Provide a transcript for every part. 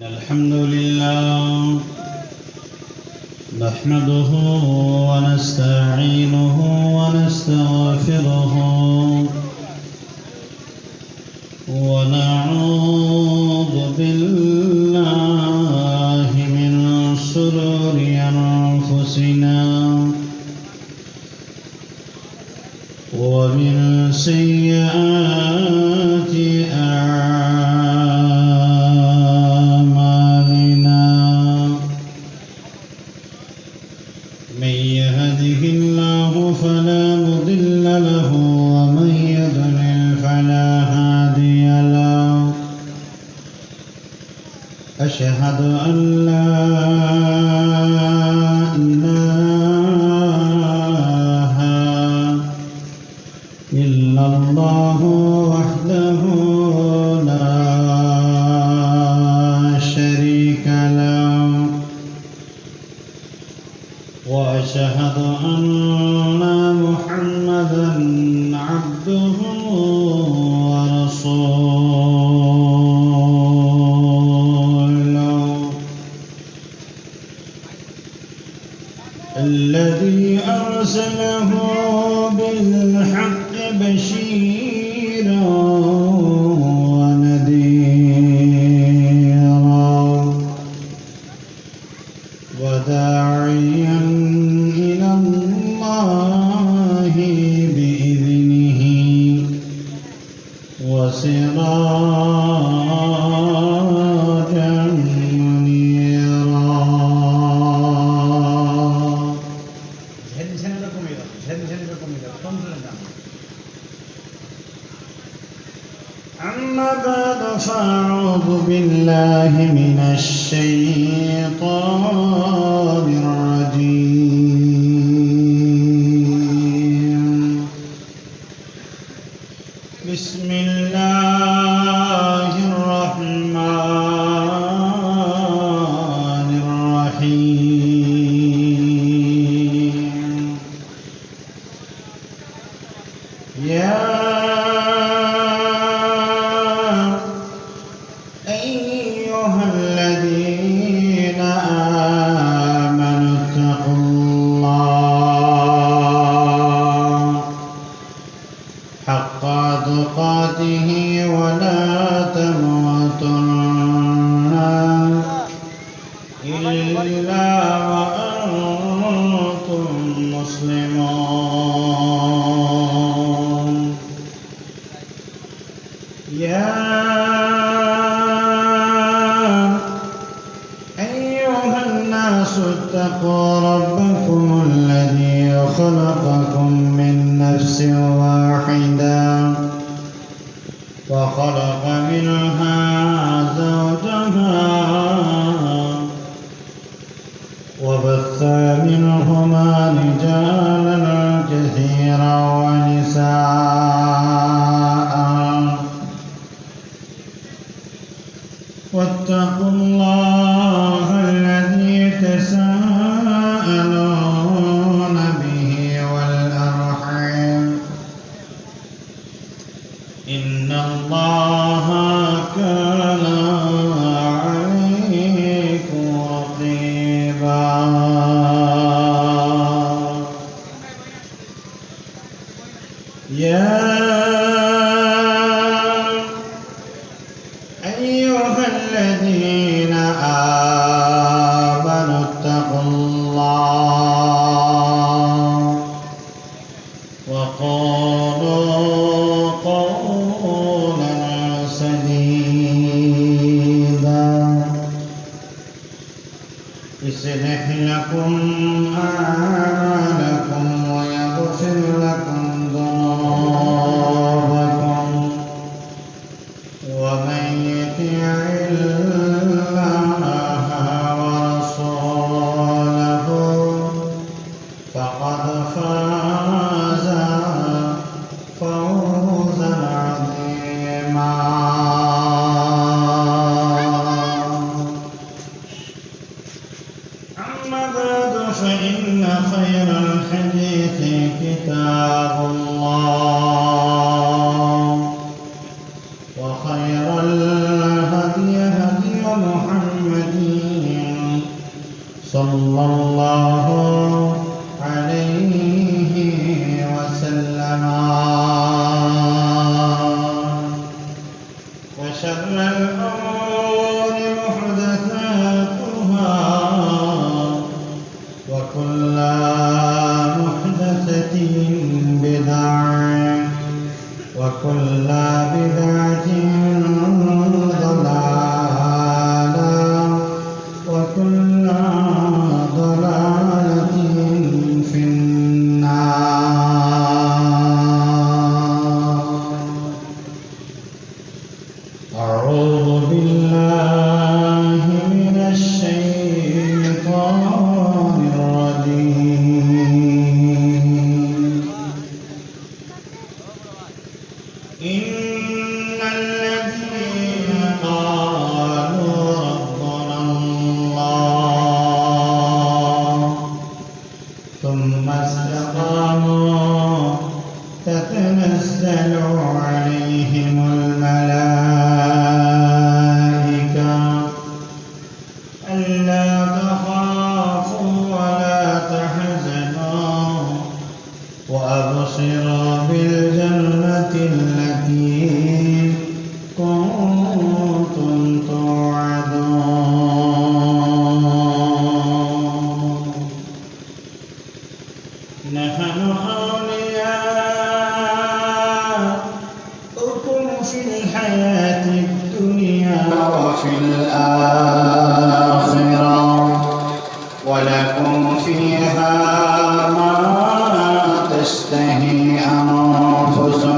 الحمد لله نحمده ونستعينه ونستغفره ونعوذ إلا الله وحده الذي أرسله بالحق بشير طاقاته ولا تموتن إلا وأنتم مسلمون. يا أيها الناس اتقوا ربكم الذي خلقكم من نفس واحدة. وخلق منها زوجها وبث منهما رجالا كثيرا ونساء. ومن يطع الله يخزيكم في الحياة الدنيا وفي الآخرة ولكم فيها ما تشتهي أنفسكم.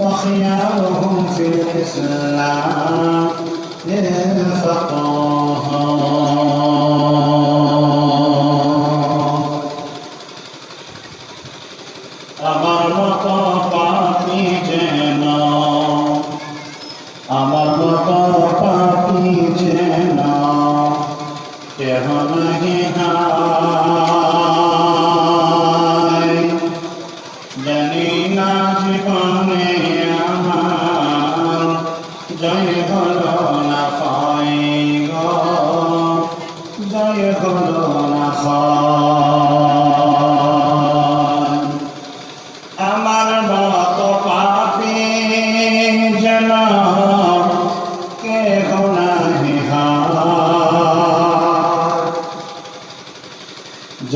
وخيارهم في الإسلام للفقهاء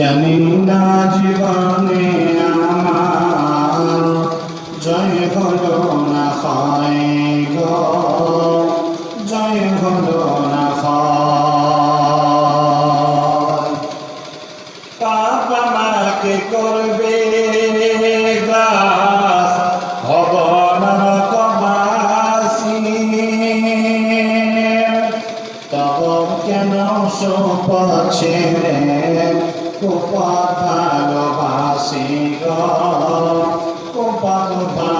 জানি না জীবনে আমার, জয় হলো না হয় গো, জয় হলো না পাপ আমাকে করবে দাস হব না কমাসি তব কেন সোপ ছেড়ে Kupad Bhagavasi Kupad Bhagavasi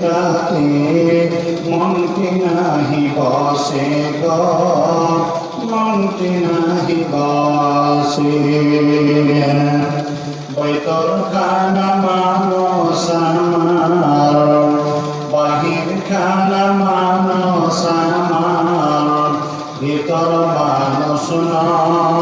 তাতে মনটি নাহি বসে গো মনটি নাহি বসে। বৈতর খানা মানুষ আমার, বাহির খানা মানুষ আমার, ভিতর মানুষ নয়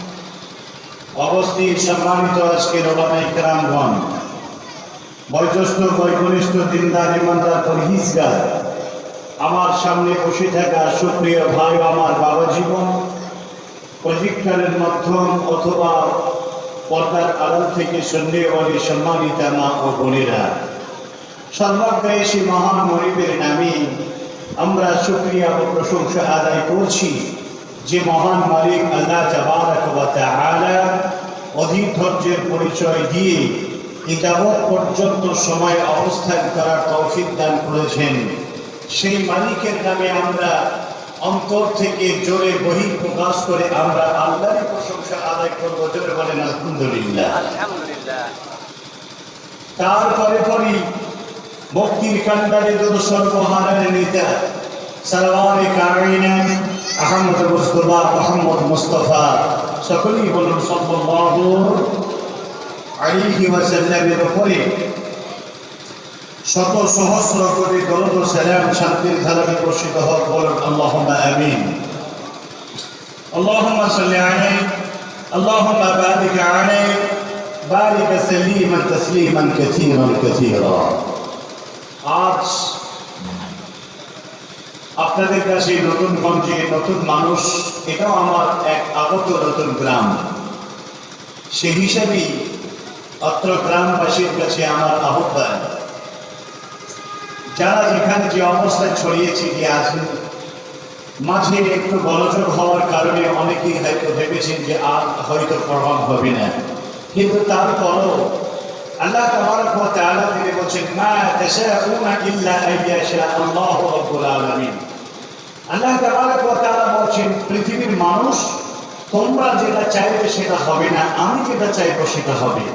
অবস্থিত সম্মানিত আজকের ওলামাই কেরামগণ বয়োজ্যেষ্ঠ বৈকনিষ্ঠ দিনদার ইমানদার পরহিজগার, আমার সামনে বসে থাকা সুপ্রিয় ভাই আমার বাবা জীবন প্রশিক্ষণের মাধ্যম অথবা পর্দার আড়াল থেকে সন্দেহবাদী সম্মানিতা মা ও বোনেরা সর্বাগ্রাসী মহান মরিবের নামে আমরা সুক্রিয়া ও প্রশংসা আদায় করছি। যে মহান মালিক আল্লাহ তাআলা অধিক ধৈর্যের পরিচয় দিয়ে এই পর্যন্ত সময় অবস্থান করার তৌফিক দান করেছেন। সেই মালিকের নামে আমরা অন্তর থেকে জোরে বহির প্রকাশ করে আমরা আল্লাহরই প্রশংসা আদায় করব জোরে বলেন আলহামদুলিল্লাহ। তারপরে পরই মুক্তির কান্ডারে যত সর্বহারের নেতা সালওয়ারে কারিনা আহমদ মুস্তফা মোহাম্মদ মুস্তফা সকলেই বলুন সাল্লাল্লাহু আলাইহি ওয়াসাল্লামের উপরে শত সহস্র কোটি দরুদ ও সালাম শান্তির ধারাকে বর্ষিত হোক বলুন আল্লাহুম্মা আমিন اللهم صل عليه اللهم بارك عليه بارك سليما تسليما كثيرا كثيرا আজ আপনাদের কাছে নতুন গঞ্জে নতুন মানুষ, এটাও আমার এক আগত নতুন গ্রাম। সে হিসাবেই অত্র গ্রামবাসীর কাছে আমার আহ্বান। যারা যেখানে যে অবস্থায় ছড়িয়েছে যে আছেন মাঝে একটু বলযোগ হওয়ার কারণে অনেকেই হয়তো ভেবেছেন যে আর হয়তো প্রভাব হবে না। কিন্তু তারপরও আল্লাহ তাবারক ওয়া তাআলা তিনি বলছেন, মা তাশাউনা ইল্লা আইয়াশা আল্লাহু রাব্বুল আলামিন। আল্লাহ তাবারক ওয়া তাআলা বলছেন, পৃথিবীর মানুষ, তোমরা যেটা চাইবে সেটা হবে না, আমি যেটা চাইব সেটা হবে।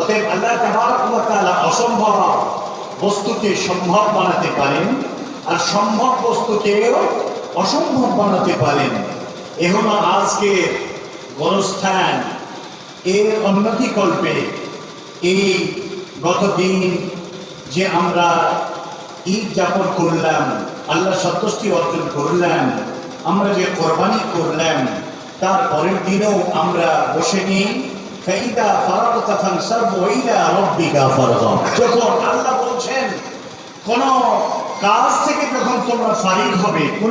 অতএব আল্লাহ তাবারক ওয়া তাআলা অসম্ভব বস্তুকে সম্ভব বানাতে পারেন আর সম্ভব বস্তুকেও অসম্ভব বানাতে পারেন। এ হলো আজকে গণস্থান, এর উন্নতি কল্পে এই গতদিন যে আমরা ঈদ যাপন করলাম আল্লাহ সন্তুষ্টি অর্জন করলাম, আমরা যে কোরবানি করলাম, তার পরের দিনেও আমরা বসে নিই। ফাইদা ফারাগতা ফানসাব যখন আল্লাহ বলছেন, কোন কাজ থেকে যখন তোমরা ফারিগ হবে, কোন